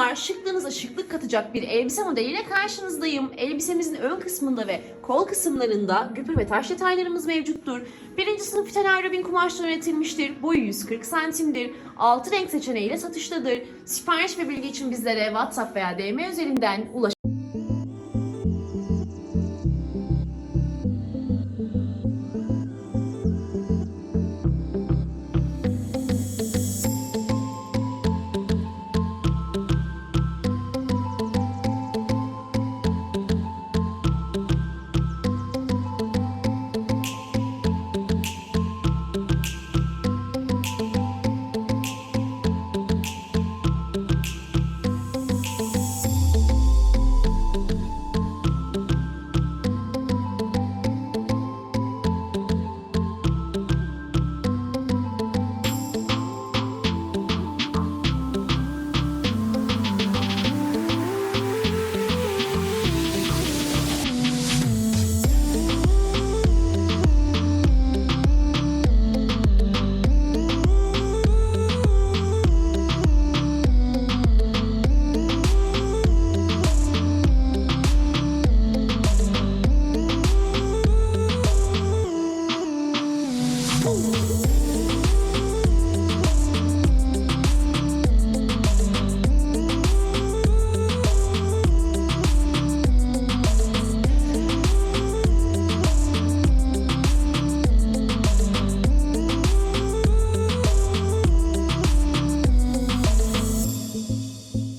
hanımlar şıklığınıza şıklık katacak bir elbise modeliyle karşınızdayım. Elbisemizin ön kısmında ve kol kısımlarında güpür ve taş detaylarımız mevcuttur. Birinci sınıf fitel aerobin kumaştan üretilmiştir. Boyu 140 santimdir. 6 renk seçeneğiyle satıştadır. Sipariş ve bilgi için bizlere WhatsApp veya DM üzerinden ulaşabilirsiniz.